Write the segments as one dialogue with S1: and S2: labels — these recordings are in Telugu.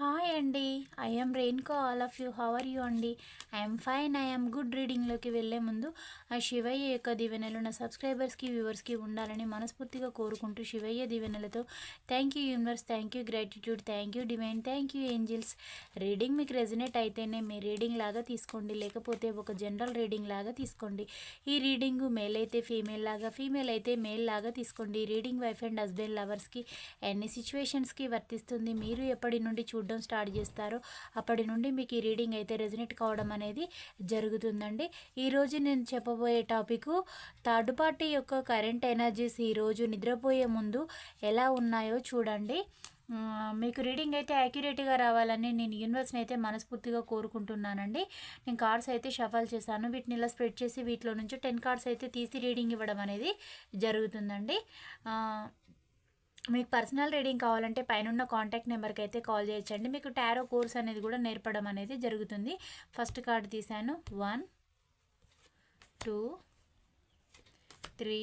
S1: హాయ్ అండి I'm రెయిన్కో all of you how are you అండి ఐఎమ్ ఫైన్ ఐఎమ్ గుడ్ రీడింగ్లోకి వెళ్ళే ముందు ఆ శివయ్య యొక్క దీవెనలు నా సబ్స్క్రైబర్స్కి వ్యూవర్స్కి ఉండాలని మనస్ఫూర్తిగా కోరుకుంటూ శివయ్య దీవెనలతో thank you universe thank you gratitude thank you divine thank you angels reading మీకు రెజినేట్ అయితేనే మీ రీడింగ్ లాగా తీసుకోండి. లేకపోతే ఒక జనరల్ రీడింగ్ లాగా తీసుకోండి. ఈ రీడింగ్ మేల్ అయితే ఫీమేల్ లాగా ఫీమేల్ అయితే మేల్ లాగా తీసుకోండి. ఈ రీడింగ్ వైఫ్ అండ్ హస్బెండ్ లవర్స్కి ఎన్ని సిచ్యువేషన్స్కి వర్తిస్తుంది. మీరు ఎప్పటి నుండి చూడండి స్టార్ట్ చేస్తారో అప్పటి నుండి మీకు ఈ రీడింగ్ అయితే రెజినేట్ కావడం అనేది జరుగుతుందండి. ఈరోజు నేను చెప్పబోయే టాపిక్ థర్డ్ పార్టీ యొక్క కరెంట్ ఎనర్జీస్ ఈరోజు నిద్రపోయే ముందు ఎలా ఉన్నాయో చూడండి. మీకు రీడింగ్ అయితే యాక్యురేట్గా రావాలని నేను యూనివర్స్ని అయితే మనస్ఫూర్తిగా కోరుకుంటున్నానండి. నేను కార్డ్స్ అయితే షఫల్ చేశాను. వీటిని ఇలా స్ప్రెడ్ చేసి వీటిలో నుంచి టెన్ కార్డ్స్ అయితే తీసి రీడింగ్ ఇవ్వడం అనేది జరుగుతుందండి. మీకు పర్సనల్ రీడింగ్ కావాలంటే పైన కాంటాక్ట్ నెంబర్కి అయితే కాల్ చేయొచ్చండి. మీకు టారో కోర్స్ అనేది కూడా నేర్పడం అనేది జరుగుతుంది. ఫస్ట్ కార్డ్ తీశాను. One two three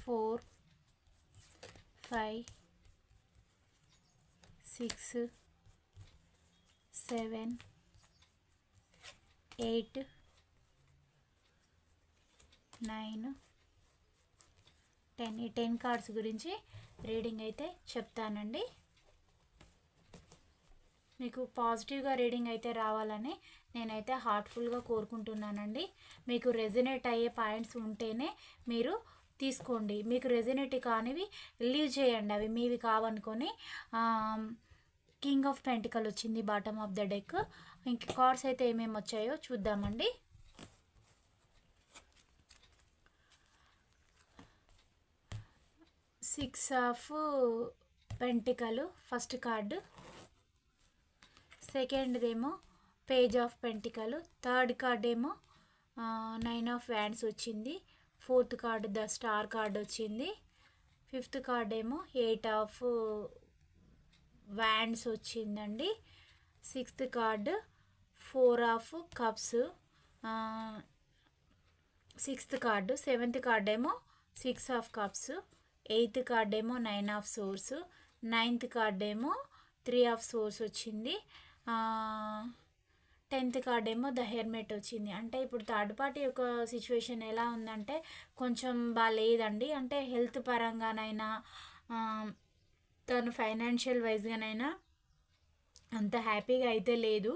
S1: four five six seven eight nine ten ఈ టెన్ కార్డ్స్ గురించి రీడింగ్ అయితే చెప్తానండి. మీకు పాజిటివ్గా రీడింగ్ అయితే రావాలని నేనైతే హార్ట్ఫుల్గా కోరుకుంటున్నానండి. మీకు రెజినేట్ అయ్యే పాయింట్స్ ఉంటేనే మీరు తీసుకోండి. మీకు రెజినేట్ కానివి లీవ్ చేయండి. అవి మీవి కావనుకొని కింగ్ ఆఫ్ పెంటికల్ వచ్చింది బాటమ్ ఆఫ్ ద డెక్. ఇంక కార్డ్స్ అయితే ఏమేమి వచ్చాయో చూద్దామండి. Six of pentacle first card. సెకండ్దేమో page of pentacle third card ఏమో నైన్ ఆఫ్ వ్యాండ్స్ వచ్చింది. Fourth card the star card వచ్చింది. ఫిఫ్త్ కార్డ్ ఏమో ఎయిట్ ఆఫ్ వ్యాండ్స్ వచ్చిందండి. Sixth card four of cups. Sixth card seventh card ఏమో six of cups. Eighth card ఏమో nine of swords ninth card ఏమో త్రీ ఆఫ్ సోర్స్ వచ్చింది. టెన్త్ కార్డ్ ఏమో ద హెర్మెట్ వచ్చింది. అంటే ఇప్పుడు థర్డ్ పార్టీ యొక్క సిచ్యువేషన్ ఎలా ఉందంటే కొంచెం బాగాలేదండి అంటే హెల్త్ పరంగానైనా తను ఫైనాన్షియల్ వైజ్గానైనా అంత హ్యాపీగా అయితే లేదు.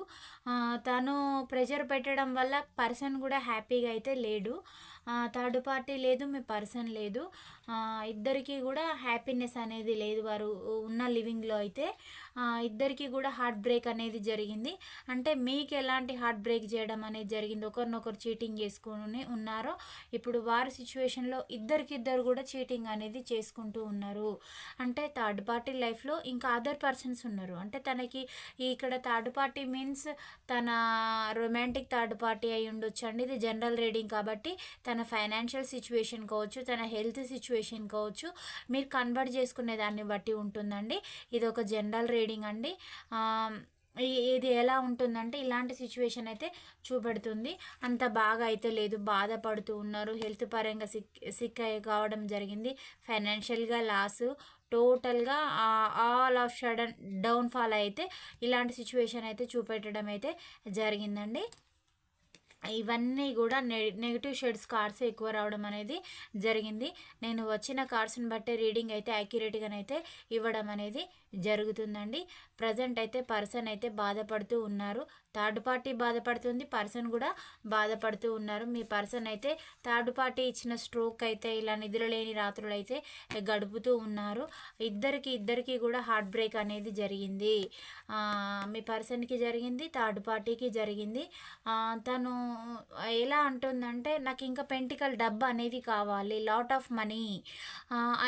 S1: తను ప్రెషర్ పెట్టడం వల్ల పర్సన్ కూడా హ్యాపీగా అయితే లేడు. థర్డ్ పార్టీ లేదు మీ పర్సన్ లేదు. ఇద్దరికీ కూడా హ్యాపీనెస్ అనేది లేదు వారు ఉన్న లివింగ్లో అయితే. ఇద్దరికీ కూడా హార్ట్ బ్రేక్ అనేది జరిగింది. అంటే మీకు ఎలాంటి హార్ట్ బ్రేక్ చేయడం అనేది జరిగింది? ఒకరినొకరు చీటింగ్ చేసుకుని ఉన్నారో. ఇప్పుడు వారి సిచ్యువేషన్లో ఇద్దరికిద్దరు కూడా చీటింగ్ అనేది చేసుకుంటూ ఉన్నారు. అంటే థర్డ్ పార్టీ లైఫ్లో ఇంకా అదర్ పర్సన్స్ ఉన్నారు. అంటే తనకి ఇక్కడ థర్డ్ పార్టీ మీన్స్ తన రొమాంటిక్ థర్డ్ పార్టీ అయి ఉండొచ్చు అండి ఇది జనరల్ రీడింగ్ కాబట్టి తన ఫైనాన్షియల్ సిచ్యువేషన్ కావచ్చు తన హెల్త్ సిచ్యువేషన్ సిచ్యువేషన్ కావచ్చు. మీరు కన్వర్ట్ చేసుకునే దాన్ని బట్టి ఉంటుందండి. ఇది ఒక జనరల్ రీడింగ్ అండి. ఇది ఎలా ఉంటుందంటే ఇలాంటి సిచ్యువేషన్ అయితే చూపెడుతుంది. అంత బాగా అయితే లేదు. బాధపడుతూ ఉన్నారు. హెల్త్ పరంగా సిక్ సిక్ కావడం జరిగింది. ఫైనాన్షియల్గా లాస్. టోటల్గా ఆల్ ఆఫ్ సడన్ డౌన్ఫాల్ అయితే ఇలాంటి సిచ్యువేషన్ అయితే చూపెట్టడం అయితే జరిగిందండి. ఇవన్నీ కూడా నెగిటివ్ షేడ్స్ కార్డ్స్ ఎక్కువ రావడం అనేది జరిగింది. నేను వచ్చిన కార్డ్స్ని బట్టి రీడింగ్ అయితే యాక్యురేట్గానైతే ఇవ్వడం అనేది జరుగుతుందండి. ప్రజెంట్ అయితే పర్సన్ అయితే బాధపడుతూ ఉన్నారు. థర్డ్ పార్టీ బాధపడుతుంది పర్సన్ కూడా బాధపడుతూ ఉన్నారు. మీ పర్సన్ అయితే థర్డ్ పార్టీ ఇచ్చిన స్ట్రోక్ అయితే ఇలా నిద్రలేని రాత్రులు అయితే గడుపుతూ ఉన్నారు. ఇద్దరికి ఇద్దరికి కూడా హార్ట్ బ్రేక్ అనేది జరిగింది. మీ పర్సన్కి జరిగింది థర్డ్ పార్టీకి జరిగింది. తను ఎలా అంటుందంటే నాకు ఇంకా పెంటికల్ డబ్బు అనేది కావాలి lot of money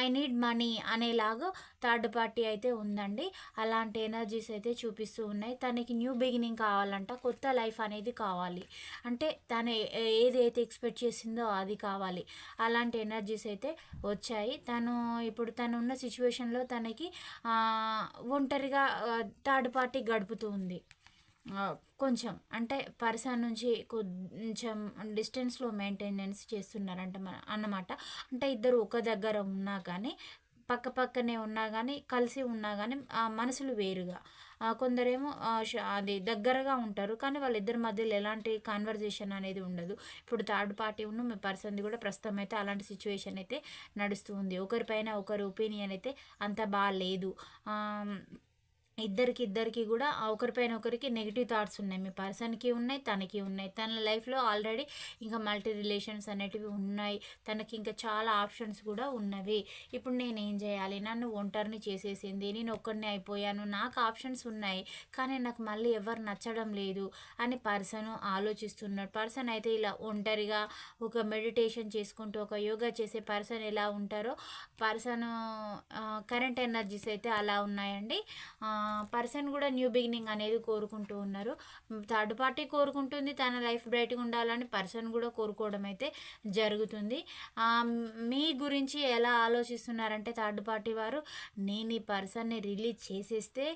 S1: I need money అనేలాగా థర్డ్ పార్టీ అయితే ఉందండి. అలాంటి ఎనర్జీస్ అయితే చూపిస్తూ ఉన్నాయి. తనకి న్యూ బిగినింగ్ కావాలంటే కొత్త లైఫ్ అనేది కావాలి. అంటే తను ఏది ఏదైతే ఎక్స్పెక్ట్ చేసిందో అది కావాలి. అలాంటి ఎనర్జీస్ అయితే వచ్చాయి. తను ఇప్పుడు తను ఉన్న సిచ్యువేషన్లో తనకి ఒంటరిగా థర్డ్ పార్టీ గడుపుతూ ఉంది. కొంచెం అంటే పర్సన్ నుంచి కొంచెం డిస్టెన్స్లో మెయింటెనెన్స్ చేస్తున్నారంట మన- అన్నమాట. అంటే ఇద్దరు ఒక దగ్గర ఉన్నా కానీ పక్క పక్కనే ఉన్నా కానీ కలిసి ఉన్నా కానీ మనసులు వేరుగా. కొందరేమో అది దగ్గరగా ఉంటారు కానీ వాళ్ళిద్దరి మధ్యలో ఎలాంటి కాన్వర్జేషన్ అనేది ఉండదు. ఇప్పుడు థర్డ్ పార్టీ ఉన్న మీ పర్సన్ది కూడా ప్రస్తుతం అయితే అలాంటి సిచ్యువేషన్ అయితే నడుస్తుంది ఒకరిపైన ఒకరి ఒపీనియన్ అయితే అంత బాగాలేదు ఇద్దరికి ఇద్దరికి కూడా ఒకరిపైన ఒకరికి నెగిటివ్ థాట్స్ ఉన్నాయి. మీ పర్సన్కి ఉన్నాయి తనకి ఉన్నాయి. తన లైఫ్లో ఆల్రెడీ ఇంకా మల్టీ రిలేషన్స్ అనేటివి ఉన్నాయి. తనకి ఇంకా చాలా ఆప్షన్స్ కూడా ఉన్నవి. ఇప్పుడు నేను ఏం చేయాలి? నన్ను ఒంటరిని చేసేసింది. నేను ఒక్కడిని అయిపోయాను. నాకు ఆప్షన్స్ ఉన్నాయి. కానీ నాకు మళ్ళీ ఎవరు నచ్చడం లేదు అని పర్సన్ ఆలోచిస్తున్నాడు పర్సన్ అయితే ఇలా ఒంటరిగా ఒక మెడిటేషన్ చేసుకుంటూ ఒక యోగా చేసే పర్సన్ ఎలా ఉంటారో పర్సన్ కరెంట్ ఎనర్జీస్ అయితే అలా ఉన్నాయండి. పర్సన్ కూడా న్యూ బిగినింగ్ అనేది కోరుకుంటూ ఉన్నారు. థర్డ్ పార్టీ కోరుకుంటుంది తన లైఫ్ బ్రైట్గా ఉండాలని పర్సన్ కూడా కోరుకోవడం అయితే జరుగుతుంది. మీ గురించి ఎలా ఆలోచిస్తున్నారంటే థర్డ్ పార్టీ వారు నేను ఈ పర్సన్ని రిలీజ్ చేసేస్తే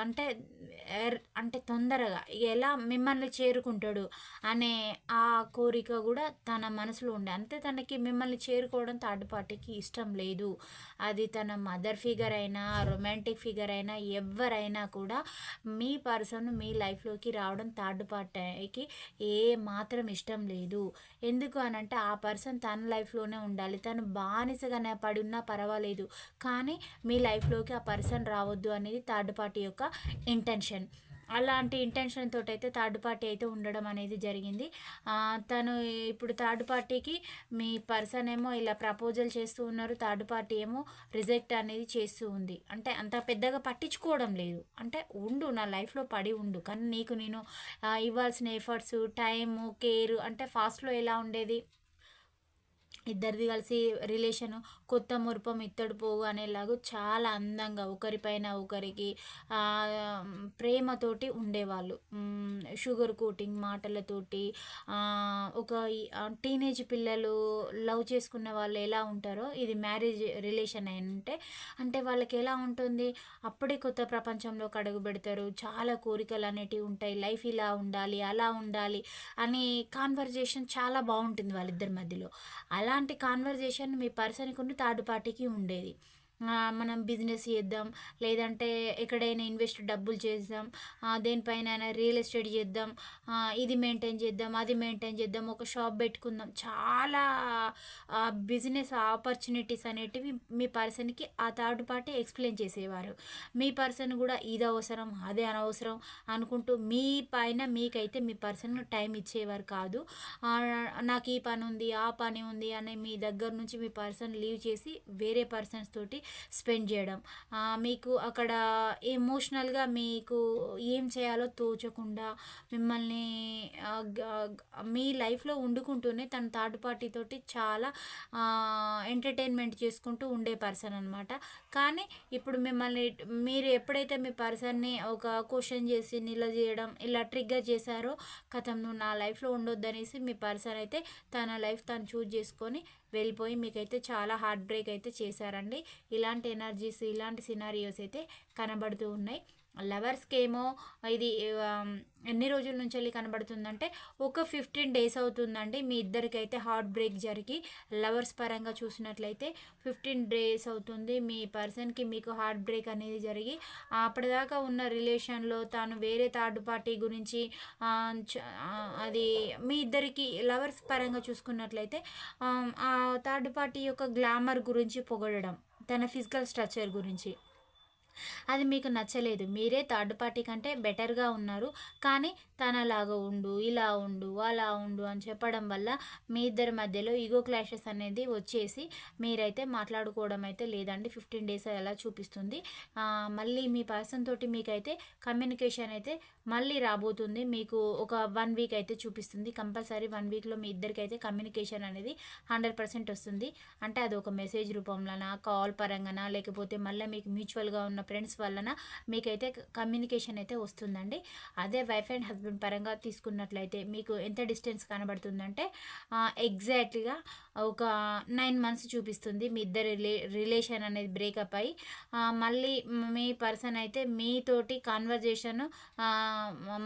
S1: అంటే ఎర్- అంటే తొందరగా ఎలా మిమ్మల్ని చేరుకుంటాడు అనే ఆ కోరిక కూడా తన మనసులో ఉండే. అంతే తనకి మిమ్మల్ని చేరుకోవడం థర్డ్ పార్టీకి ఇష్టం లేదు. అది తన మదర్ ఫిగర్ అయినా రొమాంటిక్ ఫిగర్ అయినా ఎవరైనా కూడా మీ పర్సన్ మీ లైఫ్లోకి రావడం థర్డ్ పార్టీకి ఏ మాత్రం ఇష్టం లేదు. ఎందుకు అని అంటే ఆ పర్సన్ తన లైఫ్లోనే ఉండాలి. తను బానిసగానే పడి ఉన్నా పర్వాలేదు. కానీ మీ లైఫ్లోకి ఆ పర్సన్ రావద్దు అనేది థర్డ్ పార్టీ యొక్క ఇంటెన్షన్ అలాంటి ఇంటెన్షన్ తోటి అయితే థర్డ్ పార్టీ అయితే ఉండడం అనేది జరిగింది. తను ఇప్పుడు థర్డ్ పార్టీకి మీ పర్సన్ ఏమో ఇలా ప్రపోజల్ చేస్తూ ఉన్నారు థర్డ్ పార్టీ ఏమో రిజెక్ట్ అనేది చేస్తూ ఉంది. అంటే అంత పెద్దగా పట్టించుకోవడం లేదు. అంటే ఉండు నా లైఫ్లో పడి ఉండు. కానీ నీకు నేను ఇవ్వాల్సిన ఎఫర్ట్స్ టైము కేర్ అంటే ఫాస్ట్లో ఎలా ఉండేది? ఇద్దరిది కలిసి రిలేషను కొత్త మురుపం ఇత్తడి పోగు అనేలాగా చాలా అందంగా ఒకరిపైన ఒకరికి ప్రేమతోటి ఉండేవాళ్ళు. షుగర్ కోటింగ్ మాటలతోటి ఒక టీనేజ్ పిల్లలు లవ్ చేసుకున్న వాళ్ళు ఎలా ఉంటారో ఇది మ్యారేజ్ రిలేషన్ అంటే అంటే వాళ్ళకి ఎలా ఉంటుంది? అప్పుడే కొత్త ప్రపంచంలోకి అడుగు పెడతారు. చాలా కోరికలు అనేటివి ఉంటాయి. లైఫ్ ఇలా ఉండాలి అలా ఉండాలి అని కాన్వర్జేషన్ చాలా బాగుంటుంది వాళ్ళిద్దరి మధ్యలో. అలా అలాంటి కాన్వర్జేషన్ మీ పర్సన్కి ఉన్న థర్డ్ పార్టీకి ఉండేది. మనం బిజినెస్ చేద్దాం లేదంటే ఎక్కడైనా ఇన్వెస్ట్ డబ్బులు చేద్దాం దేనిపైన రియల్ ఎస్టేట్ చేద్దాం ఇది మెయింటైన్ చేద్దాం అది మెయింటైన్ చేద్దాం ఒక షాప్ పెట్టుకుందాం. చాలా బిజినెస్ ఆపర్చునిటీస్ అనేటివి మీ పర్సన్కి ఆ థర్డ్ పార్టీ ఎక్స్ప్లెయిన్ చేసేవారు. మీ పర్సన్ కూడా ఇది అవసరం అదే అనవసరం అనుకుంటూ మీ పైన మీకైతే మీ పర్సన్ టైం ఇచ్చేవారు కాదు. నాకు ఈ పని ఉంది ఆ పని ఉంది అని మీ దగ్గర నుంచి మీ పర్సన్ లీవ్ చేసి వేరే పర్సన్స్ తోటి స్పెండ్ చేయడం. మీకు అక్కడ ఎమోషనల్గా మీకు ఏం చేయాలో తోచకుండా మిమ్మల్ని మీ లైఫ్లో వండుకుంటూనే తన థర్డ్ పార్టీతోటి చాలా ఎంటర్టైన్మెంట్ చేసుకుంటూ ఉండే పర్సన్ అనమాట కానీ ఇప్పుడు మిమ్మల్ని మీరు ఎప్పుడైతే మీ పర్సన్ని ఒక క్వశ్చన్ చేసి నిలదీయడం ఇలా ట్రిగ్గర్ చేశారో కథం నువ్వు నా లైఫ్లో ఉండొద్దనేసి మీ పర్సన్ అయితే తన లైఫ్ తను చూజ్ చేసుకొని వెళ్ళిపోయి మీకైతే చాలా హార్ట్ బ్రేక్ అయితే చేశారండి. ఇలాంటి ఎనర్జీస్ ఇలాంటి సినారియోస్ అయితే కనబడుతూ ఉన్నాయి. లవర్స్కి ఏమో ఇది ఎన్ని రోజుల నుంచి వెళ్ళి కనబడుతుందంటే ఒక ఫిఫ్టీన్ డేస్ అవుతుందండి. మీ ఇద్దరికైతే హార్ట్ బ్రేక్ జరిగి లవర్స్ పరంగా చూసినట్లయితే ఫిఫ్టీన్ డేస్ అవుతుంది. మీ పర్సన్కి మీకు హార్ట్ బ్రేక్ అనేది జరిగి అప్పటిదాకా ఉన్న రిలేషన్లో తాను వేరే థర్డ్ పార్టీ గురించి అది మీ ఇద్దరికి లవర్స్ పరంగా చూసుకున్నట్లయితే ఆ థర్డ్ పార్టీ యొక్క గ్లామర్ గురించి పొగడడం తన ఫిజికల్ స్ట్రక్చర్ గురించి. అది మీకు నచ్చలేదు. మీరే థర్డ్ పార్టీ కంటే బెటర్గా ఉన్నారు. కానీ తనలాగా ఉండు ఇలా ఉండు అలా ఉండు అని చెప్పడం వల్ల మీ ఇద్దరి మధ్యలో ఈగో క్లాషెస్ అనేది వచ్చేసి మీరైతే మాట్లాడుకోవడం అయితే లేదండి. ఫిఫ్టీన్ డేస్ అలా చూపిస్తుంది. మళ్ళీ మీ పర్సన్ తోటి మీకైతే కమ్యూనికేషన్ అయితే మళ్ళీ రాబోతుంది. మీకు ఒక వన్ వీక్ అయితే చూపిస్తుంది. కంపల్సరీ వన్ వీక్లో మీ ఇద్దరికైతే కమ్యూనికేషన్ అనేది హండ్రెడ్ పర్సెంట్ వస్తుంది. అంటే అది ఒక మెసేజ్ రూపంలోనా కాల్ పరంగానా లేకపోతే మళ్ళీ మీకు మ్యూచువల్గా ఉన్న ఉన్న ఫ్రెండ్స్ వలన మీకైతే కమ్యూనికేషన్ అయితే వస్తుందండి. అదే వైఫ్ అండ్ హస్బెండ్ పరంగా తీసుకున్నట్లయితే మీకు ఎంత డిస్టెన్స్ కనబడుతుందంటే ఎగ్జాక్ట్గా ఒక నైన్ మంత్స్ చూపిస్తుంది. మీ ఇద్దరు రిలే రిలేషన్ అనేది బ్రేకప్ అయ్యి మళ్ళీ మీ పర్సన్ అయితే మీతోటి కాన్వర్జేషన్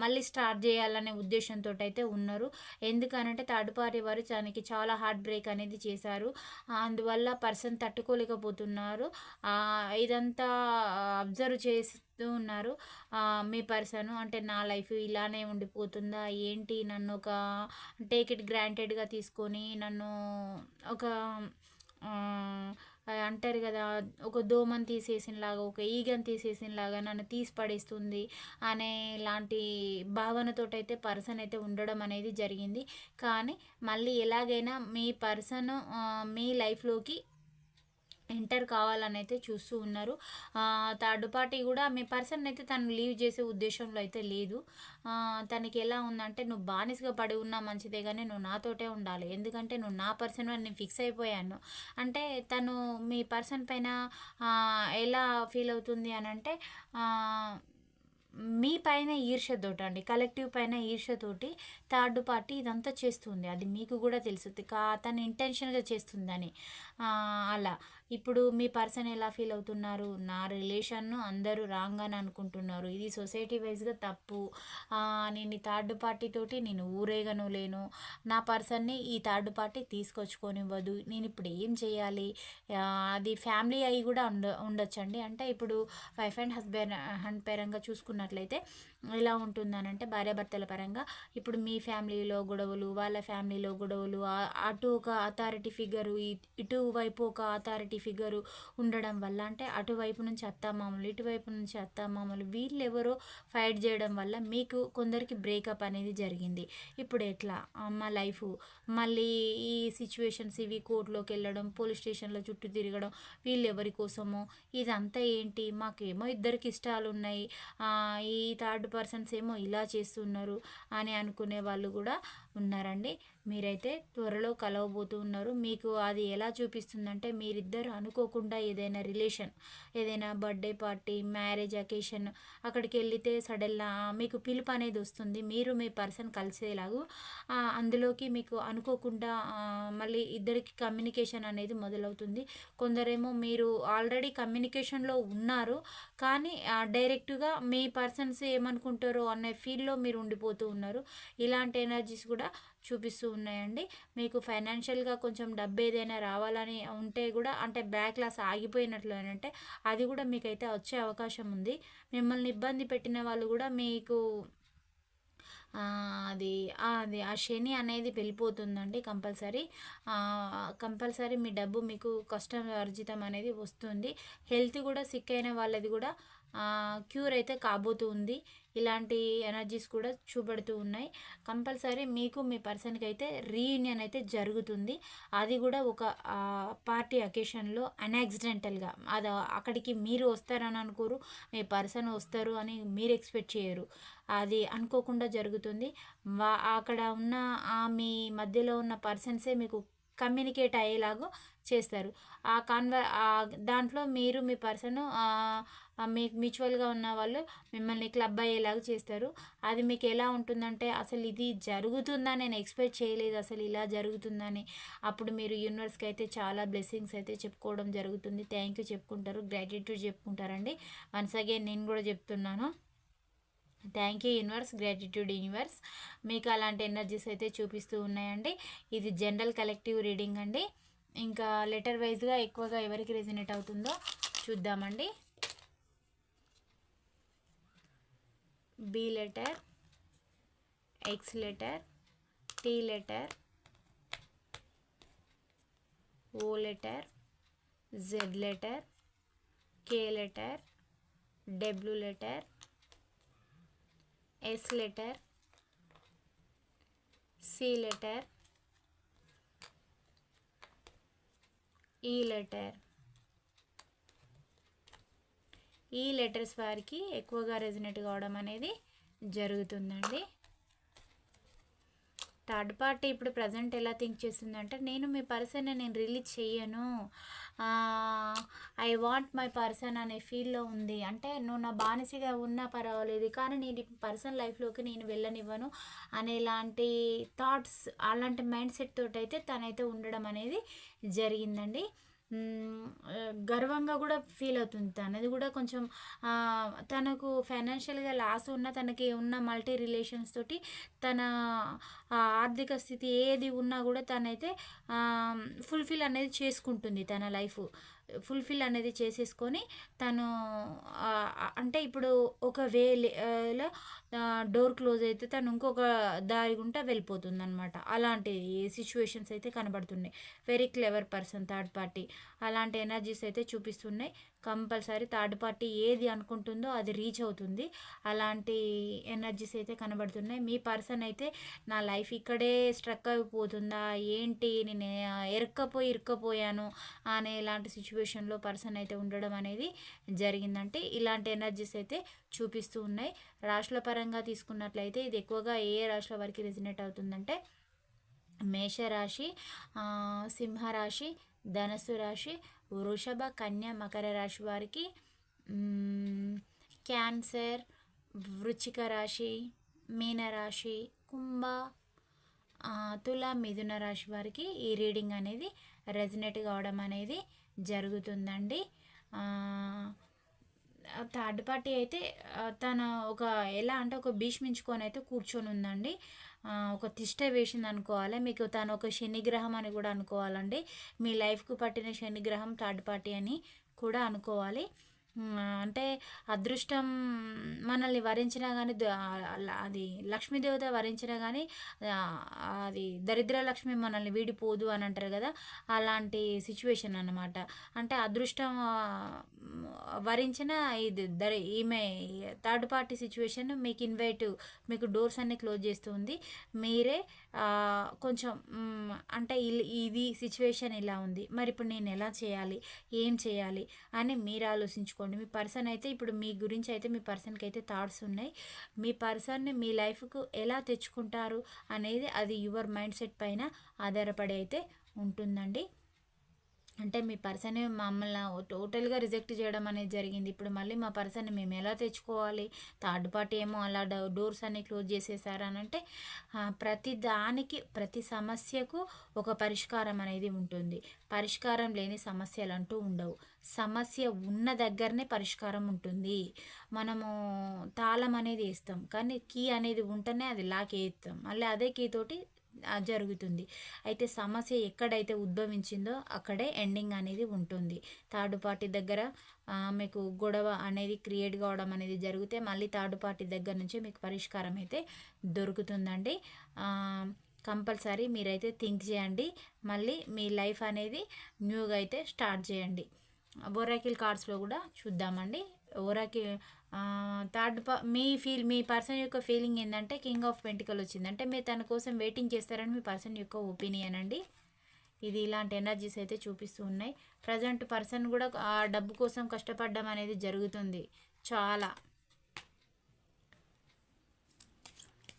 S1: మళ్ళీ స్టార్ట్ చేయాలనే ఉద్దేశంతో అయితే ఉన్నారు. ఎందుకనంటే థర్డ్ పార్టీ వారు దానికి చాలా హార్ట్ బ్రేక్ అనేది చేశారు. అందువల్ల పర్సన్ తట్టుకోలేకపోతున్నారు. ఇదంతా అబ్జర్వ్ చేస్తూ ఉన్నారు. మీ పర్సన్ అంటే నా లైఫ్ ఇలానే ఉండిపోతుందా? ఏంటి నన్ను ఒక టేక్ ఇట్ గ్రాంటెడ్గా తీసుకొని నన్ను ఒక అంటారు కదా ఒక దోమని తీసేసినలాగా ఒక ఈగని తీసేసినలాగా నన్ను తీసి పడేస్తుంది అనే లాంటి భావనతోటైతే పర్సన్ అయితే ఉండడం అనేది జరిగింది. కానీ మళ్ళీ ఎలాగైనా మీ పర్సన్ మీ లైఫ్లోకి ఎంటర్ కావాలని అయితే చూస్తూ ఉన్నారు. థర్డ్ పార్టీ కూడా మీ పర్సన్ అయితే తను లీవ్ చేసే ఉద్దేశంలో అయితే లేదు. తనకి ఎలా ఉందంటే నువ్వు బానిసగా పడి ఉన్నా మంచిదే కానీ నువ్వు నాతోటే ఉండాలి. ఎందుకంటే నువ్వు నా పర్సన్ అని నేను ఫిక్స్ అయిపోయాను. అంటే తను మీ పర్సన్ పైన ఎలా ఫీల్ అవుతుంది అని అంటే మీ పైన ఈర్షతోటి అండి కలెక్టివ్ పైన ఈర్షతోటి థర్డ్ పార్టీ ఇదంతా చేస్తుంది. అది మీకు కూడా తెలుస్తుంది కా తను ఇంటెన్షన్గా చేస్తుందని. అలా. ఇప్పుడు మీ పర్సన్ ఎలా ఫీల్ అవుతున్నారు? నా రిలేషన్ను అందరూ రాంగ్ అని అనుకుంటున్నారు. ఇది సొసైటీ వైజ్గా తప్పు. నేను ఈ థర్డ్ పార్టీ తోటి నేను ఊరేగను లేను. నా పర్సన్ని ఈ థర్డ్ పార్టీ తీసుకొచ్చుకోనివ్వదు. నేను ఇప్పుడు ఏం చేయాలి? అది ఫ్యామిలీ అయి కూడా ఉండ ఉండొచ్చండి. అంటే ఇప్పుడు వైఫ్ అండ్ హస్బెండ్ హండ్ పేరంగా చూసుకున్నట్లయితే ఎలా ఉంటుందనంటే భార్యాభర్తల పరంగా ఇప్పుడు మీ ఫ్యామిలీలో గొడవలు వాళ్ళ ఫ్యామిలీలో గొడవలు అటు ఒక అథారిటీ ఫిగరు ఇటువైపు ఒక అథారిటీ ఫిగరు ఉండడం వల్ల అంటే అటువైపు నుంచి అత్తామామలు ఇటువైపు నుంచి అత్తామామలు వీళ్ళెవరో ఫైట్ చేయడం వల్ల మీకు కొందరికి బ్రేకప్ అనేది జరిగింది. ఇప్పుడు ఎట్లా? మా లైఫ్ మళ్ళీ ఈ సిచ్యువేషన్స్ ఇవి కోర్టులోకి వెళ్ళడం పోలీస్ స్టేషన్లో చుట్టూ తిరగడం వీళ్ళు ఎవరి కోసమో? ఇదంతా ఏంటి? మాకేమో ఇద్దరికి ఇష్టాలు ఉన్నాయి ఈ థర్డ్ పర్సన్స్ ఏమో ఇలా చేస్తున్నారు అని అనుకునే వాళ్ళు కూడా ఉన్నారండి. మీరైతే త్వరలో కలవబోతూ ఉన్నారు. మీకు అది ఎలా చూపిస్తుందంటే మీరిద్దరు అనుకోకుండా ఏదైనా రిలేషన్ ఏదైనా బర్త్డే పార్టీ మ్యారేజ్ అకేషన్ అక్కడికి వెళితే సడన్గా మీకు పిలుపు అనేది వస్తుంది. మీరు మీ పర్సన్ కలిసేలాగా అందులోకి మీకు అనుకోకుండా మళ్ళీ ఇద్దరికి కమ్యూనికేషన్ అనేది మొదలవుతుంది. కొందరేమో మీరు ఆల్రెడీ కమ్యూనికేషన్లో ఉన్నారు కానీ డైరెక్ట్గా మీ పర్సన్స్ ఏమనుకుంటారో అనే ఫీల్లో మీరు ఉండిపోతూ ఉన్నారు. ఇలాంటి ఎనర్జీస్ కూడా చూపిస్తూ ఉన్నాయండి. మీకు ఫైనాన్షియల్గా కొంచెం డబ్బు ఏదైనా రావాలని ఉంటే కూడా అంటే బ్యాక్ లాస్ ఆగిపోయినట్లు అంటే అది కూడా మీకైతే వచ్చే అవకాశం ఉంది. మిమ్మల్ని ఇబ్బంది పెట్టిన వాళ్ళు కూడా మీకు అది అది ఆ శని అనేది వెళ్ళిపోతుందండి కంపల్సరీ. కంపల్సరీ మీ డబ్బు మీకు కష్టం అర్జితం అనేది వస్తుంది. హెల్త్ కూడా సిక్ అయిన వాళ్ళది కూడా క్యూర్ అయితే కాబోతుంది ఇలాంటి ఎనర్జీస్ కూడా చూపెడుతూ ఉన్నాయి. కంపల్సరీ మీకు మీ పర్సన్కి అయితే రీయూనియన్ అయితే జరుగుతుంది. అది కూడా ఒక పార్టీ అకేషన్లో అన్యాక్సిడెంటల్గా. అది అక్కడికి మీరు వస్తారని అనుకోరు మీ పర్సన్ వస్తారు అని మీరు ఎక్స్పెక్ట్ చేయరు. అది అనుకోకుండా జరుగుతుంది. వా అక్కడ ఉన్న మీ మధ్యలో ఉన్న పర్సన్సే మీకు కమ్యూనికేట్ అయ్యేలాగా చేస్తారు. ఆ కాన్వర్ దాంట్లో మీరు మీ పర్సన్ మీకు మ్యూచువల్గా ఉన్న వాళ్ళు మిమ్మల్ని క్లబ్ అయ్యేలాగా చేస్తారు. అది మీకు ఎలా ఉంటుందంటే అసలు ఇది జరుగుతుందని నేను ఎక్స్పెక్ట్ చేయలేదు అసలు ఇలా జరుగుతుందని. అప్పుడు మీరు యూనివర్స్కి అయితే చాలా బ్లెస్సింగ్స్ అయితే చెప్పుకోవడం జరుగుతుంది. థ్యాంక్ యూ చెప్పుకుంటారు. గ్రాటిట్యూడ్ చెప్పుకుంటారండి. వన్స్ అగైన్ నేను కూడా చెప్తున్నాను. Thank you universe. Gratitude universe. మీకు అలాంటి ఎనర్జీస్ అయితే చూపిస్తూ ఉన్నాయండి. ఇది జనరల్ కలెక్టివ్ రీడింగ్ అండి. ఇంకా లెటర్ వైజ్గా ఎక్కువగా ఎవరికి రెజినేట్ అవుతుందో చూద్దామండి. B letter X letter T letter O letter Z letter K letter W letter S letter C letter E letter E letters వారికి ఎక్కువగా రెజినేట్ కావడం అనేది జరుగుతుందండి. థర్డ్ పార్టీ ఇప్పుడు ప్రజెంట్ ఎలా థింక్ చేస్తుందంటే నేను మీ పర్సన్ నేను రిలీజ్ చెయ్యను ఐ వాంట్ మై పర్సన్ అనే ఫీల్లో ఉంది. అంటే నువ్వు నా బానిసగా ఉన్నా పర్వాలేదు కానీ నేను పర్సన్ లైఫ్లోకి నేను వెళ్ళనివ్వను అనేలాంటి థాట్స్ అలాంటి మైండ్ సెట్ తోటి అయితే తనైతే ఉండడం అనేది జరిగిందండి. గర్వంగా కూడా ఫీల్ అవుతుంది తనది కూడా కొంచెం తనకు ఫైనాన్షియల్గా లాస్ ఉన్న తనకి ఉన్న మల్టీ రిలేషన్స్ తోటి తన ఆర్థిక స్థితి ఏది ఉన్నా కూడా తనైతే ఫుల్ఫిల్ అనేది చేసుకుంటుంది తన లైఫ్ ఫుల్ఫిల్ అనేది చేసేసుకొని తను అంటే ఇప్పుడు ఒక వేలో డోర్ క్లోజ్ అయితే తను ఇంకొక దారి గుంటా వెళ్ళిపోతుంది అనమాట అలాంటి సిచ్యువేషన్స్ అయితే కనబడుతున్నాయి. Very clever person third party అలాంటి ఎనర్జీస్ అయితే చూపిస్తున్నాయి. కంపల్సరీ థర్డ్ పార్టీ ఏది అనుకుంటుందో అది రీచ్ అవుతుంది. అలాంటి ఎనర్జీస్ అయితే కనబడుతున్నాయి. మీ పర్సన్ అయితే నా లైఫ్ ఇక్కడే స్ట్రక్ అయిపోతుందా? ఏంటి? నేను ఎరక్కపోయి ఇరుక్కపోయాను అనే ఇలాంటి సిచ్యువేషన్లో పర్సన్ అయితే ఉండడం అనేది జరిగిందంటే ఇలాంటి ఎనర్జీస్ అయితే చూపిస్తూ ఉన్నాయి. రాశుల పరంగా తీసుకున్నట్లయితే ఇది ఎక్కువగా ఏ రాశుల వారికి రెజినేట్ అవుతుందంటే మేషరాశి సింహరాశి ధనస్సు రాశి వృషభ కన్య మకర రాశి వారికి క్యాన్సర్ వృచ్చిక రాశి మీనరాశి కుంభ తుల మిథున రాశి వారికి ఈ రీడింగ్ అనేది రెజినేట్ కావడం అనేది జరుగుతుందండి. థర్డ్ పార్టీ అయితే తన ఒక ఎలా అంటే ఒక భీష్మించుకొని అయితే కూర్చొని ఉందండి. ఒక తిష్ట వేసింది అనుకోవాలి. మీకు తను ఒక శనిగ్రహం అని కూడా అనుకోవాలండి. మీ లైఫ్కు పట్టిన శనిగ్రహం థర్డ్ పార్టీ అని కూడా అనుకోవాలి. అంటే అదృష్టం మనల్ని వరించినా కానీ అది లక్ష్మీదేవత వరించినా కానీ అది దరిద్ర లక్ష్మి మనల్ని వీడిపోదు అని అంటారు కదా అలాంటి సిచ్యువేషన్ అన్నమాట. అంటే అదృష్టం వరించిన ఇది దర ఈమె థర్డ్ పార్టీ సిచ్యువేషన్ మీకు ఇన్వైట్ మీకు డోర్స్ అన్ని క్లోజ్ చేస్తుంది. మీరే కొంచెం అంటే ఇది సిచ్యువేషన్ ఇలా ఉంది. మరి ఇప్పుడు నేను ఎలా చేయాలి? ఏం చేయాలి? అని మీరు ఆలోచించుకోండి. మీ పర్సన్ అయితే ఇప్పుడు మీ గురించి అయితే మీ పర్సన్కి అయితే థాట్స్ ఉన్నాయి. మీ పర్సన్ని మీ లైఫ్కు ఎలా తెచ్చుకుంటారు అనేది అది యువర్ మైండ్ సెట్ పైన ఆధారపడి అయితే ఉంటుందండి. అంటే మీ పర్సన్ మమ్మల్ని టోటల్గా రిజెక్ట్ చేయడం అనేది జరిగింది. ఇప్పుడు మళ్ళీ మా పర్సన్ మేము ఎలా తెచ్చుకోవాలి? థర్డ్ పార్టీ ఏమో అలా డోర్స్ అన్ని క్లోజ్ చేసేసారని అంటే ప్రతి దానికి ప్రతి సమస్యకు ఒక పరిష్కారం అనేది ఉంటుంది. పరిష్కారం లేని సమస్యలు అంటూ ఉండవు. సమస్య ఉన్న దగ్గరనే పరిష్కారం ఉంటుంది. మనము తాళం అనేది వేస్తాం. కానీ కీ అనేది ఉంటేనే అది లాక్ వేస్తాం మళ్ళీ అదే కీ తోటి జరుగుతుంది. అయితే సమస్య ఎక్కడైతే ఉద్భవించిందో అక్కడే ఎండింగ్ అనేది ఉంటుంది. థర్డ్ పార్టీ దగ్గర మీకు గొడవ అనేది క్రియేట్ కావడం అనేది జరిగితే మళ్ళీ థర్డ్ పార్టీ దగ్గర నుంచి మీకు పరిష్కారం అయితే దొరుకుతుందండి. కంపల్సరీ మీరైతే థింక్ చేయండి. మళ్ళీ మీ లైఫ్ అనేది న్యూగా అయితే స్టార్ట్ చేయండి. బొరాకిల్ కార్డ్స్లో కూడా చూద్దామండి. ఒరాకిల్ థర్డ్ మీ ఫీల్ మీ పర్సన్ యొక్క ఫీలింగ్ ఏంటంటే కింగ్ ఆఫ్ పెంటికల్ వచ్చింది. అంటే మీరు తన కోసం వెయిటింగ్ చేస్తారని మీ పర్సన్ యొక్క ఒపీనియన్ అండి. ఇది ఇలాంటి ఎనర్జీస్ అయితే చూపిస్తూ ఉన్నాయి. ప్రజెంట్ పర్సన్ కూడా ఆ డబ్బు కోసం కష్టపడడం అనేది జరుగుతుంది. చాలా.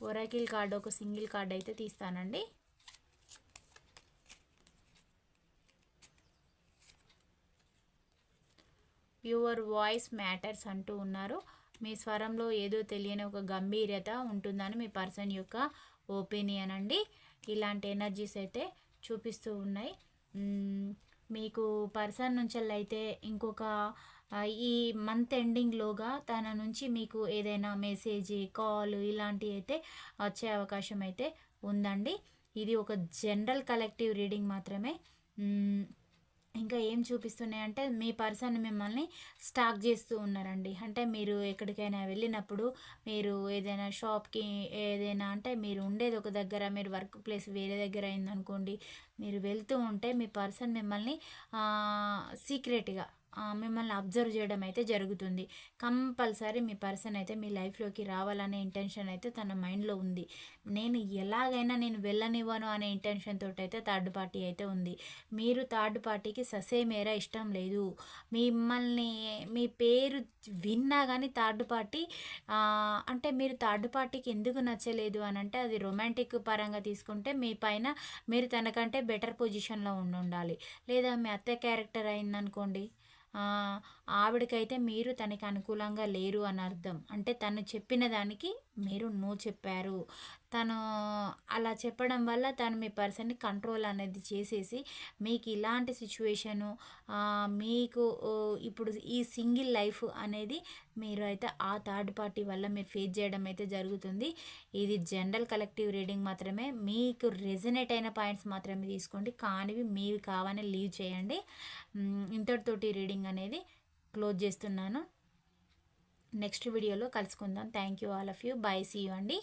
S1: ఒరాకిల్ కార్డు ఒక సింగిల్ కార్డు అయితే తీస్తానండి. యువర్ వాయిస్ మ్యాటర్స్ అంటూ ఉన్నారు. మీ స్వరంలో ఏదో తెలియని ఒక గంభీరత ఉంటుందని మీ పర్సన్ యొక్క ఒపీనియన్ అండి. ఇలాంటి ఎనర్జీస్ అయితే చూపిస్తూ ఉన్నాయి. మీకు పర్సన్ నుంచి అయితే ఇంకొక ఈ మంత్ ఎండింగ్లోగా తన నుంచి మీకు ఏదైనా మెసేజ్ కాల్ ఇలాంటివి అయితే వచ్చే అవకాశం అయితే ఉందండి. ఇది ఒక జనరల్ కలెక్టివ్ రీడింగ్ మాత్రమే. ఇంకా ఏం చూపిస్తున్నాయంటే మీ పర్సన్ మిమ్మల్ని స్టాక్ చేస్తూ ఉన్నారండి. అంటే మీరు ఎక్కడికైనా వెళ్ళినప్పుడు మీరు ఏదైనా షాప్కి ఏదైనా అంటే మీరు ఉండేది ఒక దగ్గర మీరు వర్క్ ప్లేస్ వేరే దగ్గర అయిందనుకోండి మీరు వెళ్తూ ఉంటే మీ పర్సన్ మిమ్మల్ని సీక్రెట్గా మిమ్మల్ని అబ్జర్వ్ చేయడం అయితే జరుగుతుంది. కంపల్సరీ మీ పర్సన్ అయితే మీ లైఫ్లోకి రావాలనే ఇంటెన్షన్ అయితే తన మైండ్లో ఉంది. నేను ఎలాగైనా నేను వెళ్ళనివ్వను అనే ఇంటెన్షన్ తోటి అయితే థర్డ్ పార్టీ అయితే ఉంది. మీరు థర్డ్ పార్టీకి ససేమేరా ఇష్టం లేదు. మిమ్మల్ని మీ పేరు విన్నా కానీ థర్డ్ పార్టీ అంటే మీరు థర్డ్ పార్టీకి ఎందుకు నచ్చలేదు అని అంటే అది రొమాంటిక్ పరంగా తీసుకుంటే మీ పైన మీరు తనకంటే బెటర్ పొజిషన్లో ఉండి ఉండాలి. లేదా మీ అత్త క్యారెక్టర్ అయిందనుకోండి ఆ, ఆవిడకైతే మీరు తనకి అనుకూలంగా లేరు అని అర్థం. అంటే తను చెప్పిన దానికి మీరు నో చెప్పారు. తను అలా చెప్పడం వల్ల తను మీ పర్సన్ని కంట్రోల్ అనేది చేసేసి మీకు ఇలాంటి సిచ్యువేషను మీకు ఇప్పుడు ఈ సింగిల్ లైఫ్ అనేది మీరు అయితే ఆ థర్డ్ పార్టీ వల్ల మీరు ఫేస్ చేయడం అయితే జరుగుతుంది. ఇది జనరల్ కలెక్టివ్ రీడింగ్ మాత్రమే. మీకు రెజనేట్ అయిన పాయింట్స్ మాత్రమే తీసుకోండి. కానివి మీవి కావని లీవ్ చేయండి. ఇంతటితోటి రీడింగ్ అనేది క్లోజ్ చేస్తున్నాను. నెక్స్ట్ వీడియోలో కలుసుకుందాం. Thank you all of you. Bye see you అండి.